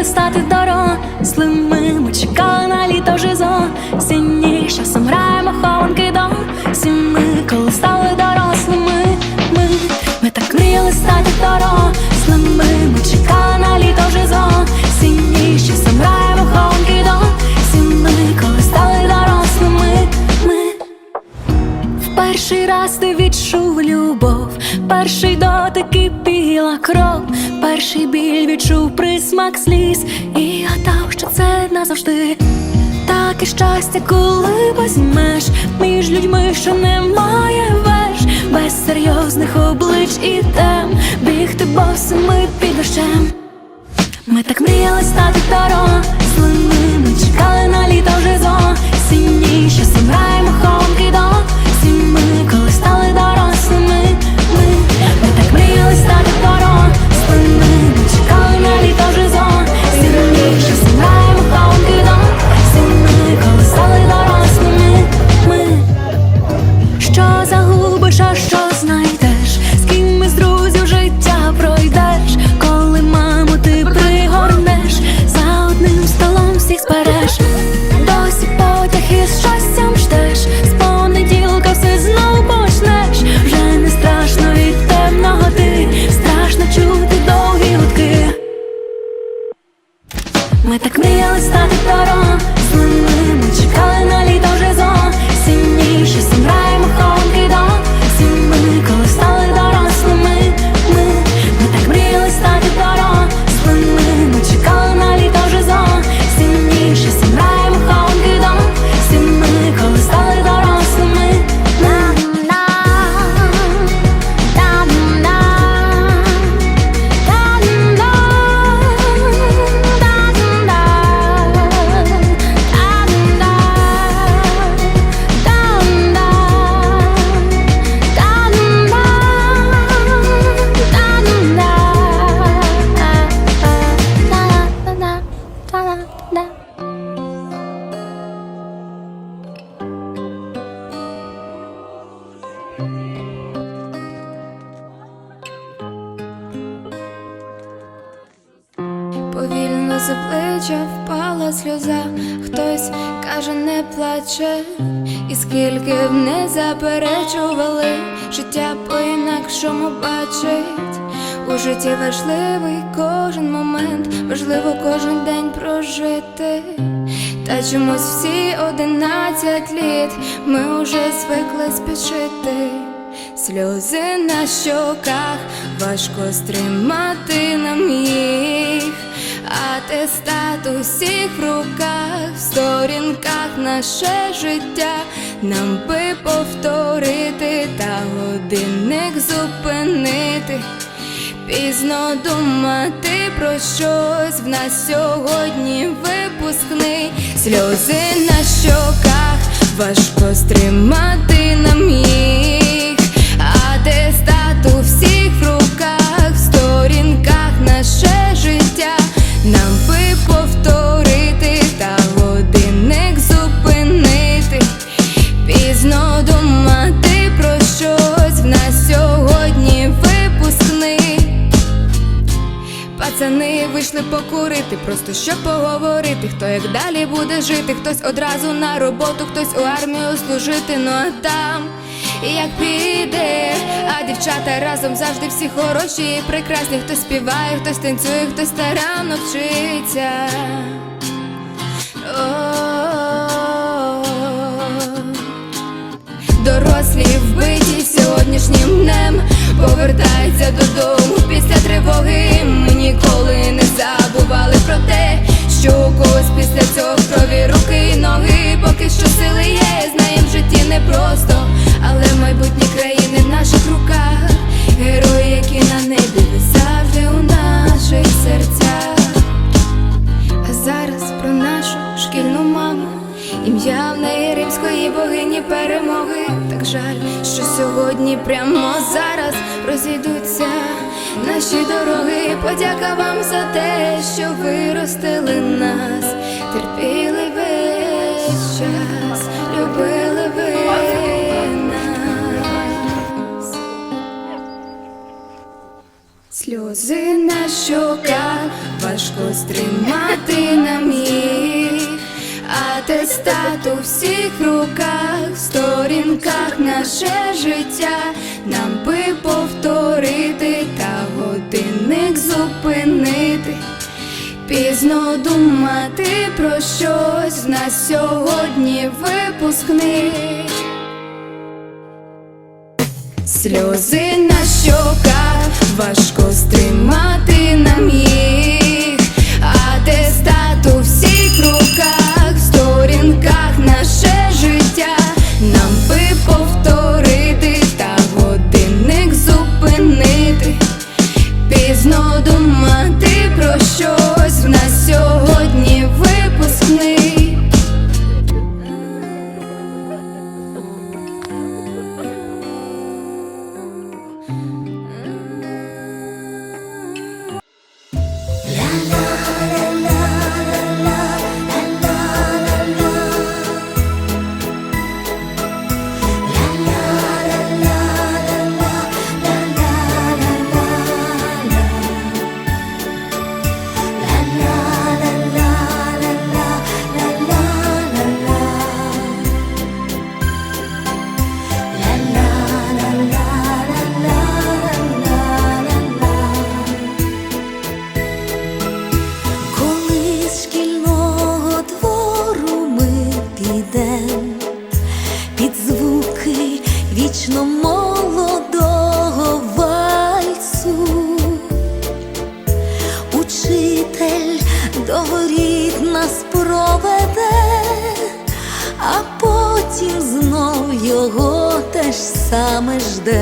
мріяли стати дорослими, ми чекали на літо вже зовсінні з часом граємо хованки до сіми, коли стали дорослими. Ми, ми так мріяли стати дорослими, ми чекали на літо вже зовсінні з часом граємо хованки до сіми, коли стали дорослими. Ми. В перший раз ти відчув любов, перший дотик і біла кров, перший біль відчув присмак сліз. І гадав, що це назавжди. Таке щастя, коли возьмеш між людьми, що немає веж, без серйозних облич і тем, бігти босими під дощем. Ми так мріяли стати дорослими, що загубиш, а що знайдеш, Повільно за впала сльоза, хтось каже, не плаче, і скільки б не заперечували, життя по-інакшому бачить. У житті важливий кожен момент, важливо кожен день прожити. Та чомусь всі одинадцять літ ми уже звикли спішити. Сльози на щоках важко стримати нам їх, атестат усіх в руках, в сторінках наше життя, нам би повторити та годинник зупинити. Пізно думати про щось в нас сьогодні випускний. Сльози на щоках, важко стримати нам їх, Пацани покурити, просто щоб поговорити, хто як далі буде жити, хтось одразу на роботу, хтось у армію служити, ну а там як піде, а дівчата разом завжди всі хороші і прекрасні, хтось співає, хтось танцює, хтось старанно вчиться. Дорослі вбиті сьогоднішнім днем повертаються додому після тривоги. Ми ніколи не забували перемоги. Так жаль, що сьогодні, прямо зараз розійдуться наші дороги. Подяка вам за те, що виростили нас, терпіли весь час, любили ви нас. Сльози на щоках, важко стримати нам їх, атестат у всіх руках, в сторінках наше життя, нам би повторити та годинник зупинити. Пізно думати про щось на сьогодні випускний. Сльози на щоках, важко стримати а теж саме жде.